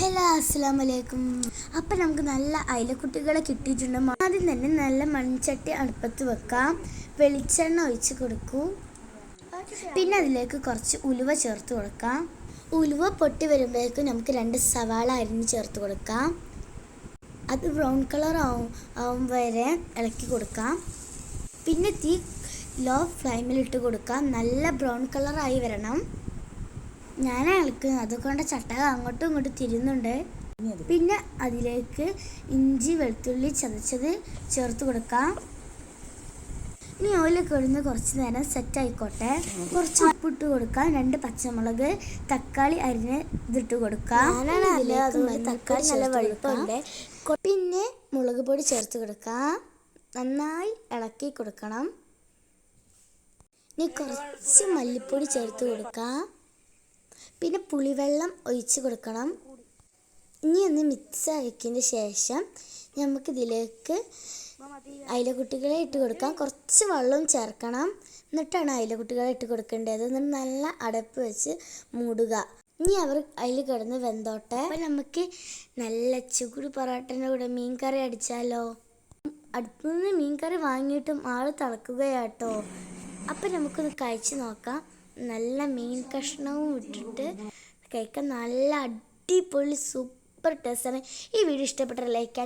Hello അസ്സാം വലൈക്കും അപ്പം നമുക്ക് നല്ല അയലക്കുട്ടികളെ കിട്ടിയിട്ടുണ്ട്. ആദ്യം തന്നെ നല്ല മൺചട്ടി അടുപ്പത്ത് വെക്കാം. വെളിച്ചെണ്ണ ഒഴിച്ച് കൊടുക്കൂ. പിന്നെ അതിലേക്ക് കുറച്ച് ഉലുവ ചേർത്ത് കൊടുക്കാം. ഉലുവ പൊട്ടി വരുമ്പോഴേക്കും നമുക്ക് രണ്ട് സവാള അരിഞ്ഞ് ചേർത്ത് കൊടുക്കാം. അത് ബ്രൗൺ കളർ ആവും ആവും വരെ ഇളക്കി കൊടുക്കാം. പിന്നെ തീ ലോ ഫ്ലെയിമിലിട്ട് കൊടുക്കാം. നല്ല ബ്രൗൺ കളറായി വരണം. ഞാൻ ഇളക്കുന്നത് അതുകൊണ്ട് ചട്ടക അങ്ങോട്ടും ഇങ്ങോട്ടും തിരുന്നുണ്ട് പിന്നെ അതിലേക്ക് ഇഞ്ചി വെളുത്തുള്ളി ചതച്ചത് ചേർത്ത് കൊടുക്കാം. ഇനി ഓയിലൊക്കെ ഒഴിഞ്ഞ് കുറച്ച് നേരം സെറ്റ് ആയിക്കോട്ടെ. കുറച്ച് ഉപ്പിട്ട് കൊടുക്കാം. രണ്ട് പച്ചമുളക് തക്കാളി അരിഞ്ഞ് ഇതിട്ട് കൊടുക്കാം. തക്കാളി നല്ല വെളുപ്പമുണ്ട് പിന്നെ മുളക് പൊടി ചേർത്ത് കൊടുക്കാം. നന്നായി ഇളക്കി കൊടുക്കണം. ഇനി കുറച്ച് മല്ലിപ്പൊടി ചേർത്ത് കൊടുക്കാം. പിന്നെ പുളിവെള്ളം ഒഴിച്ച് കൊടുക്കണം. ഇനി ഒന്ന് മിക്സ് ആക്കിയതിന് ശേഷം നമുക്കിതിലേക്ക് അയിലക്കുട്ടികളെ ഇട്ട് കൊടുക്കാം. കുറച്ച് വെള്ളം ചേർക്കണം. എന്നിട്ടാണ് അയിലക്കുട്ടികളെ ഇട്ട് കൊടുക്കേണ്ടത്. എന്നിട്ട് നല്ല അടപ്പ് വെച്ച് മൂടുക. ഇനി അവർ അതിൽ കിടന്ന് വെന്തോട്ടെ. അപ്പം നമുക്ക് നല്ല ചൂട് പൊറോട്ടന്റെ കൂടെ മീൻ കറി അടിച്ചാലോ? അടുപ്പിൽ നിന്ന് മീൻ കറി വാങ്ങിയിട്ടും ആൾ തിളക്കുകയാട്ടോ. അപ്പം നമുക്കൊന്ന് കഴിച്ച് നോക്കാം. നല്ല മീൻ കഷ്ണവും ഇട്ടിട്ട് കഴിക്കാൻ നല്ല അടിപൊളി സൂപ്പർ ടേസ്റ്റാണ് ഈ വീഡിയോ ഇഷ്ടപ്പെട്ട ലൈക്ക്